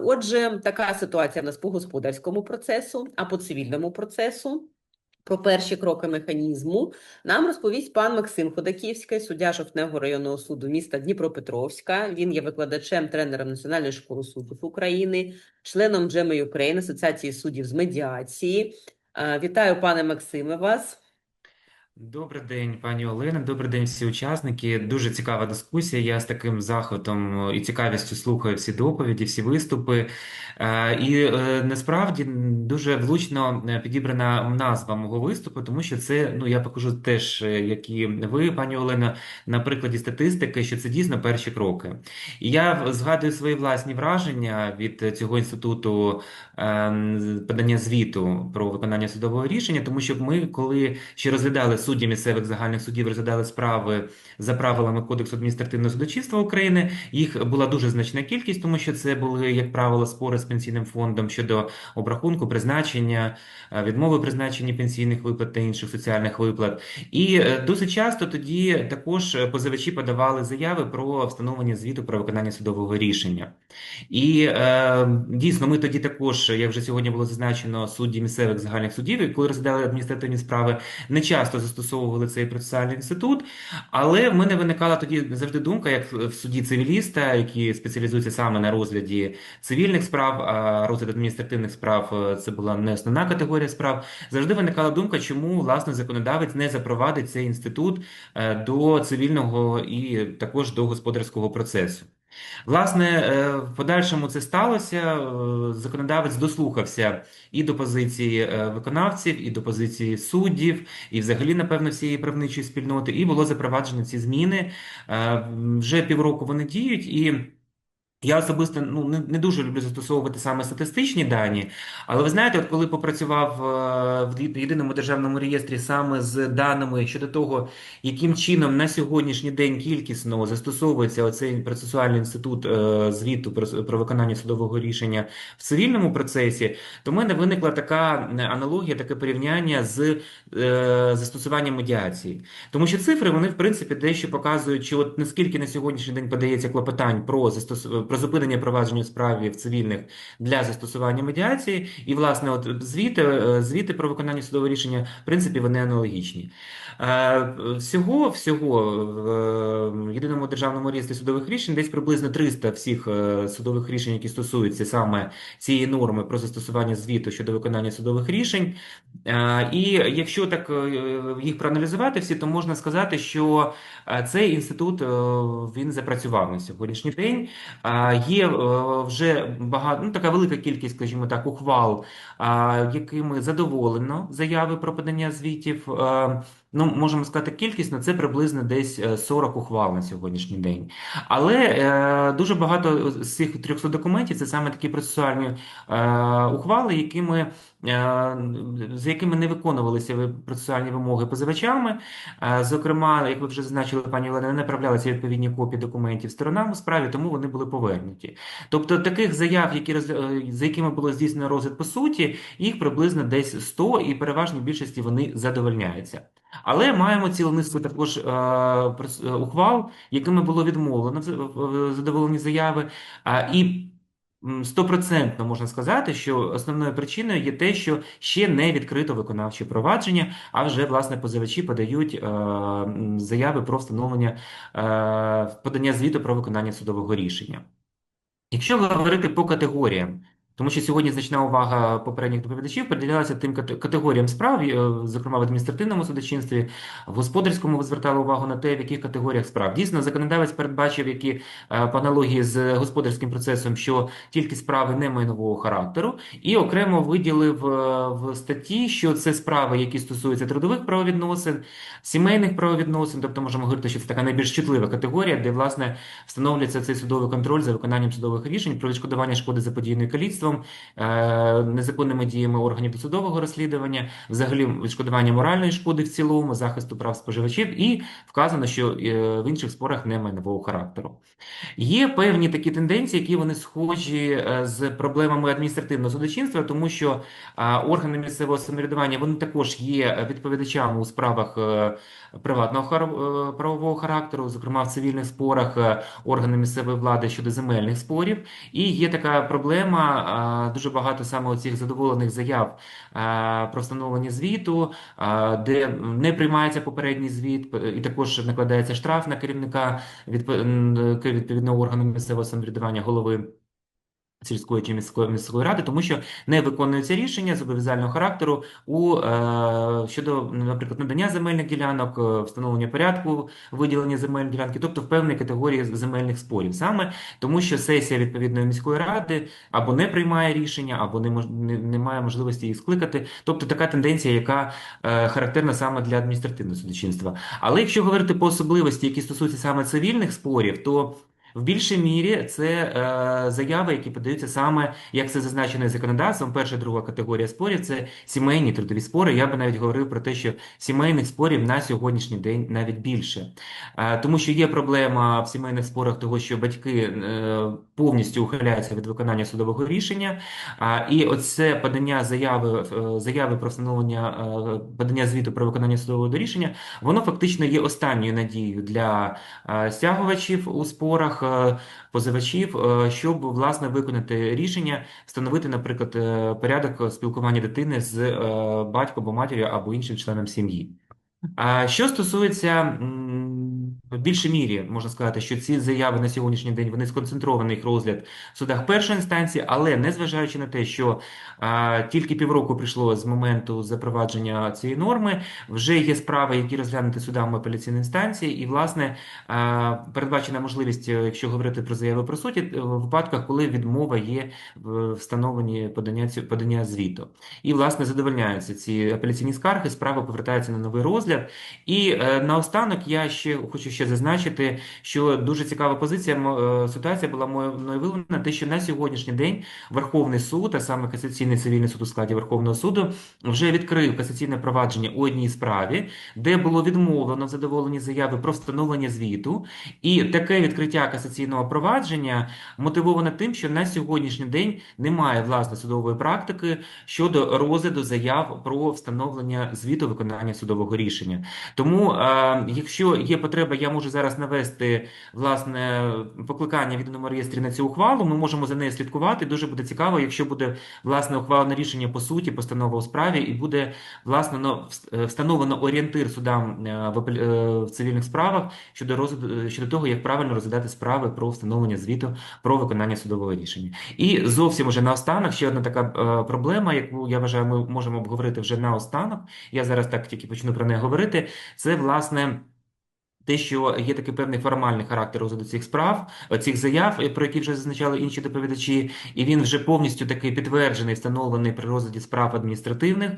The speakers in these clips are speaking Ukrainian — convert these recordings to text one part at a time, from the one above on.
Отже, така ситуація в нас по господарському процесу, а по цивільному процесу. Про перші кроки механізму нам розповість пан Максим Ходаківський, суддя Жовтневого районного суду міста Дніпропетровська. Він є викладачем, тренером Національної школи суддів України, членом Джеми Ukraine, Асоціації суддів з медіації. Вітаю, пане Максиме, вас. Добрий день, пані Олена. Добрий день, всі учасники. Дуже цікава дискусія. Я з таким захватом і цікавістю слухаю всі доповіді, всі виступи. Е, І е, насправді дуже влучно е, підібрана назва мого виступу, тому що це, ну я покажу теж, як і ви, пані Олена, на прикладі статистики, що це дійсно перші кроки. І я згадую свої власні враження від цього інституту подання звіту про виконання судового рішення, тому що ми, коли ще розглядали судді місцевих загальних судів, розглядали справи за правилами Кодексу адміністративного судочинства України, їх була дуже значна кількість, тому що це були, як правило, спори з пенсійним фондом щодо обрахунку, призначення, е, відмови призначення пенсійних виплат та інших соціальних виплат. І е, досить часто тоді також позивачі подавали заяви про встановлення звіту про виконання судового рішення. І е, дійсно, ми тоді також, як вже сьогодні було зазначено, судді місцевих загальних судів, коли розглядали адміністративні справи, не часто застосовували цей процесуальний інститут. Але в мене виникала тоді завжди думка, як в суді цивіліста, які спеціалізуються саме на розгляді цивільних справ, а розгляд адміністративних справ е, це була не основна категорія справ. Завжди виникала думка, чому власне законодавець не запровадить цей інститут е, до цивільного і також до господарського процесу. Власне, е, в подальшому це сталося. Е, Законодавець дослухався і до позиції е, виконавців, і до позиції суддів, і взагалі, напевно, всієї правничої спільноти, і було запроваджено ці зміни. Вже півроку вони діють і. Я особисто ну не, не дуже люблю застосовувати саме статистичні дані, але ви знаєте, от коли попрацював е, в єдиному державному реєстрі саме з даними щодо того, яким чином на сьогоднішній день кількісно застосовується оцей процесуальний інститут е, звіту про, виконання судового рішення в цивільному процесі, то в мене виникла така е, аналогія, таке порівняння з застосуванням медіації. Тому що цифри вони в принципі дещо показують, що от наскільки на сьогоднішній день подається клопотань про застос... про зупинення провадження у в цивільних для застосування медіації, і власне, от звіти, е, звіти про виконання судового рішення, в принципі, вони аналогічні. Е, Всього, всього в е, єдиному державному реєстрі судових рішень десь приблизно 300 всіх судових рішень, які стосуються саме цієї норми про застосування звіту щодо виконання судових рішень. І якщо так їх проаналізувати всі, то можна сказати, що цей інститут він запрацював на сьогоднішній день. Є е, вже багато, ну така велика кількість, скажімо так, ухвал, якими задоволено заяви про подання звітів. Е, Ну, можемо сказати, кількісно це приблизно десь е, 40 ухвал на сьогоднішній день. Але е, дуже багато з цих 300 документів це саме такі процесуальні е, ухвали, якими, е, з якими не виконувалися процесуальні вимоги позивачами. Е, Зокрема, як ви вже зазначили, пані Олена, не направлялися відповідні копії документів сторонам у справі, тому вони були повернуті. Тобто таких заяв, які роз... е, за якими було здійснено розгляд по суті, їх приблизно десь 100, і переважній більшості вони задовольняються. Але маємо цілу низку також е, е, ухвал, якими було відмовлено в з- задоволені заяви. А, і стопроцентно можна сказати, що основною причиною є те, що ще не відкрито виконавче провадження, а вже власне позивачі подають е, заяви про встановлення е, подання звіту про виконання судового рішення. Якщо говорити по категоріям, тому що сьогодні значна увага попередніх доповідачів приділялася тим категоріям справ, е, зокрема в адміністративному судочинстві, в господарському ви звертали увагу на те, в яких категоріях справ. Дійсно, законодавець передбачив, які е, по аналогії з господарським процесом, що тільки справи не майнового характеру, і окремо виділив е, в статті, що це справи, які стосуються трудових правовідносин, сімейних правовідносин, тобто можемо говорити, що це така найбільш чутлива категорія, де власне встановлюється цей судовий контроль за виконанням судових рішень про відшкодування шкоди заподіяної каліцтвом слідством, е, незаконними діями органів досудового розслідування, взагалі відшкодування моральної шкоди в цілому, захисту прав споживачів, і вказано, що е, в інших спорах не майнового характеру. Є певні такі тенденції, які вони схожі е, з проблемами адміністративного судочинства, тому що органи місцевого самоврядування вони також є відповідачами у справах приватного правового характеру, зокрема в цивільних спорах органи місцевої влади щодо земельних спорів. І є така проблема, дуже багато саме оцих задоволених заяв про встановлення звіту, де не приймається попередній звіт, і також накладається штраф на керівника відповідного органу місцевого самоврядування, голови сільської чи міської міської ради, тому що не виконуються рішення зобов'язального характеру у е, щодо, наприклад, надання земельних ділянок, е, встановлення порядку виділення земельної ділянки, тобто в певній категорії земельних спорів, саме тому, що сесія відповідної міської ради або не приймає рішення, або не, мож, не, не має можливості їх скликати. Тобто така тенденція, яка е, характерна саме для адміністративного судочинства. Але якщо говорити по особливості, які стосуються саме цивільних спорів, то в більшій мірі це е, заяви, які подаються саме, як це зазначено законодавством. Перша, друга категорія спорів це сімейні трудові спори. Я би навіть говорив про те, що сімейних спорів на сьогоднішній день навіть більше. Е, тому що є проблема в сімейних спорах того, що батьки е, повністю ухиляються від виконання судового рішення. А, і оце подання заяви, е, заяви про встановлення е, подання звіту про виконання судового рішення, воно фактично є останньою надією для е, стягувачів у спорах, е, позивачів, е, щоб власне виконати рішення, встановити, наприклад, е, порядок спілкування дитини з батьком або матір'ю або іншим членом сім'ї. Що стосується в більшій мірі, можна сказати, що ці заяви на сьогоднішній день вони сконцентрований їх розгляд в судах першої інстанції, але незважаючи на те, що а, тільки півроку прийшло з моменту запровадження цієї норми, вже є справи, які розглянуті судами апеляційної інстанції, і власне а, передбачена можливість, е, якщо говорити про заяви про суті, е, в випадках, коли відмова є в встановленні подання подання звіту. І, власне, задовольняються ці апеляційні скарги, справа повертається на новий розгляд. І е, наостанок я ще хочу ще зазначити, що дуже цікава позиція, е, ситуація була мною виявлена, те, що на сьогоднішній день Верховний суд, а саме Касаційний цивільний суд у складі Верховного суду, вже відкрив касаційне провадження у одній справі, де було відмовлено в задоволенні заяви про встановлення звіту. І таке відкриття касаційного провадження мотивовано тим, що на сьогоднішній день немає власне судової практики щодо розгляду заяв про встановлення звіту виконання судового рішення. Тому, е, якщо є потреба, я можу зараз навести власне покликання в єдиному реєстрі на цю ухвалу. Ми можемо за нею слідкувати. Дуже буде цікаво, якщо буде власне ухвалене рішення по суті, постанова у справі, і буде власне ну, е, встановлено орієнтир судам е, е, в цивільних справах щодо розгляду щодо того, як правильно розглядати справи про встановлення звіту про виконання судового рішення. І зовсім уже наостанок ще одна така проблема, яку я вважаю, ми можемо обговорити вже наостанок. Я зараз так тільки почну про неї говорити. Це власне. Те, що є такий певний формальний характер розгляду цих справ, цих заяв, про які вже зазначали інші доповідачі, і він вже повністю такий підтверджений, встановлений при розгляді справ адміністративних,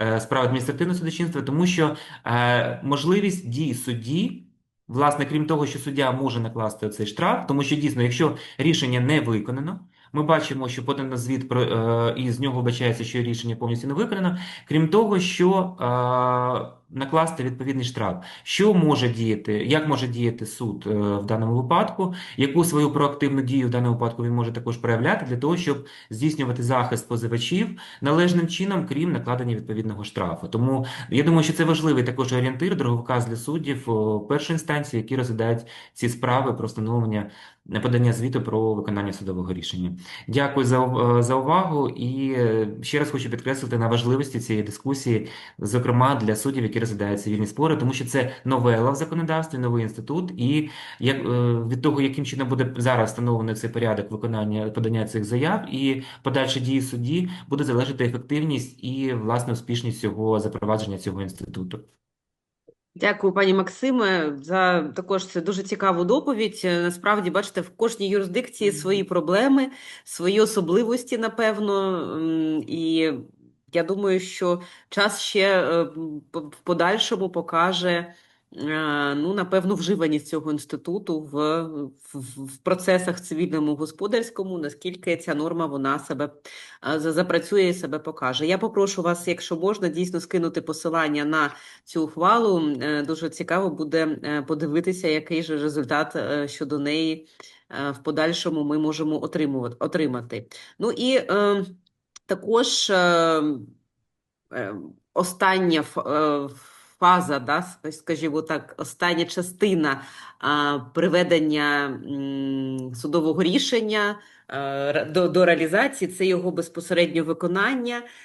е, справ адміністративного судочинства, тому що е, можливість дій судді, власне, крім того, що суддя може накласти цей штраф, тому що дійсно, якщо рішення не виконано, ми бачимо, що подано звіт про е, і з нього вбачається, що рішення повністю не виконано. Крім того, що е, накласти відповідний штраф. Що може діяти, як може діяти суд е, в даному випадку, яку свою проактивну дію в даному випадку він може також проявляти для того, щоб здійснювати захист позивачів належним чином, крім накладення відповідного штрафу. Тому я думаю, що це важливий також орієнтир, дороговказ для суддів першої інстанції, які розглядають ці справи про встановлення е, подання звіту про виконання судового рішення. Дякую за, е, за увагу і е, ще раз хочу підкреслити на важливості цієї дискусії, зокрема для суддів, які розглядають цивільні спори, тому що це новела в законодавстві, новий інститут, і як е, від того, яким чином буде зараз встановлений цей порядок виконання подання цих заяв і подальші дії судді, буде залежати ефективність і власне успішність цього запровадження цього інституту. Дякую, пані Максиме, за також це дуже цікаву доповідь. Е, Насправді, бачите, в кожній юрисдикції свої проблеми, свої особливості, напевно. І я думаю, що час ще е, в подальшому покаже, ну, напевно, вживаність цього інституту в, в, в процесах цивільному господарському, наскільки ця норма вона себе е, запрацює і себе покаже. Я попрошу вас, якщо можна, дійсно скинути посилання на цю ухвалу. Е, Дуже цікаво буде е, подивитися, який же результат е, щодо неї е, в подальшому ми можемо отримувати, отримати. Ну і е, також е, е, остання е, фаза, да, скажімо так, остання частина а, приведення м, судового рішення а, до, до реалізації це його безпосередньо виконання.